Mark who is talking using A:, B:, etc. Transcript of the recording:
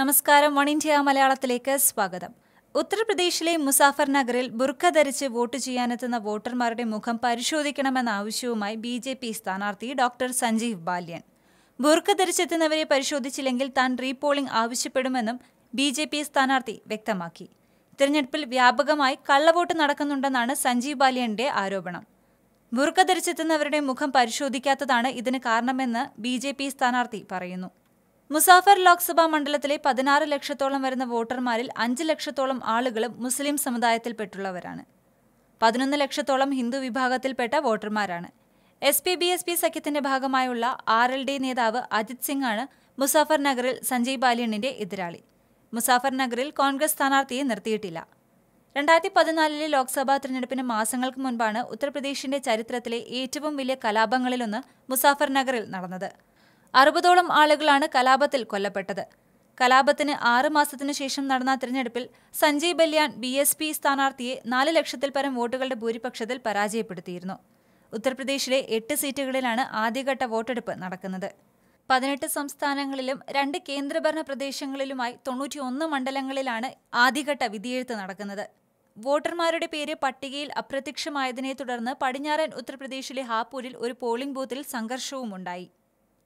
A: നമസ്കാരം one India മലയാളത്തിലേക്ക് സ്വാഗതം. ഉത്തർപ്രദേശിലെ മുസാഫർ നഗറിൽ ബുർഖ ധരിച്ച് വോട്ട് ചെയ്യാനെത്തുന്ന വോട്ടർമാരുടെ മുഖം പരിശോധിക്കണമെന്ന ആവശ്യവുമായി ബി ജെ പി സ്ഥാനാർത്ഥി ഡോക്ടർ സഞ്ജീവ് ബാല്യൻ. ബുർഖ ധരിച്ചെത്തുന്നവരെ പരിശോധിച്ചില്ലെങ്കിൽ താൻ റീപോളിംഗ് ആവശ്യപ്പെടുമെന്നും ബി ജെ പി സ്ഥാനാർത്ഥി വ്യക്തമാക്കി. തിരഞ്ഞെടുപ്പിൽ വ്യാപകമായി കള്ളവോട്ട് നടക്കുന്നുണ്ടെന്നാണ് സഞ്ജീവ് ബാല്യന്റെ ആരോപണം. ബുർഖ ധരിച്ചെത്തുന്നവരുടെ മുഖം പരിശോധിക്കാത്തതാണ് ഇതിന് കാരണമെന്ന് ബി സ്ഥാനാർത്ഥി പറയുന്നു. മുസാഫർ ലോക്സഭാ മണ്ഡലത്തിലെ പതിനാറ് ലക്ഷത്തോളം വരുന്ന വോട്ടർമാരിൽ അഞ്ച് ലക്ഷത്തോളം ആളുകളും മുസ്ലിം സമുദായത്തിൽപ്പെട്ടുള്ളവരാണ്. പതിനൊന്ന് ലക്ഷത്തോളം ഹിന്ദു വിഭാഗത്തിൽപ്പെട്ട വോട്ടർമാരാണ്. S P B S P സഖ്യത്തിന്റെ ഭാഗമായുള്ള ആർ എൽ ഡി നേതാവ് അജിത് സിംഗ് ആണ് മുസാഫർ നഗറിൽ സഞ്ജയ് ബാലിയണിന്റെ എതിരാളി. മുസാഫർ നഗറിൽ കോൺഗ്രസ് സ്ഥാനാർത്ഥിയെ നിർത്തിയിട്ടില്ല. രണ്ടായിരത്തി പതിനാലിലെ ലോക്സഭാ തിരഞ്ഞെടുപ്പിന് മാസങ്ങൾക്ക് മുൻപാണ് ഉത്തർപ്രദേശിന്റെ ചരിത്രത്തിലെ ഏറ്റവും വലിയ കലാപങ്ങളിലൊന്ന് മുസാഫർ നഗറിൽ നടന്നത്. അറുപതോളം ആളുകളാണ് കലാപത്തിൽ കൊല്ലപ്പെട്ടത്. കലാപത്തിന് ആറ് മാസത്തിനു ശേഷം നടന്ന തിരഞ്ഞെടുപ്പിൽ Sanjay Balyan B S P സ്ഥാനാർത്ഥിയെ നാല് ലക്ഷത്തിൽ പരം വോട്ടുകളുടെ ഭൂരിപക്ഷത്തിൽ പരാജയപ്പെടുത്തിയിരുന്നു. ഉത്തർപ്രദേശിലെ എട്ട് സീറ്റുകളിലാണ് ആദ്യഘട്ട വോട്ടെടുപ്പ് നടക്കുന്നത്. പതിനെട്ട് സംസ്ഥാനങ്ങളിലും രണ്ട് കേന്ദ്രഭരണ പ്രദേശങ്ങളിലുമായി തൊണ്ണൂറ്റിയൊന്ന് മണ്ഡലങ്ങളിലാണ് ആദ്യഘട്ട വിധിയെഴുത്ത് നടക്കുന്നത്. വോട്ടർമാരുടെ പേര് പട്ടികയിൽ അപ്രത്യക്ഷമായതിനെ തുടർന്ന് പടിഞ്ഞാറൻ ഉത്തർപ്രദേശിലെ ഹാപ്പൂരിൽ ഒരു പോളിംഗ് ബൂത്തിൽ സംഘർഷവുമുണ്ടായി.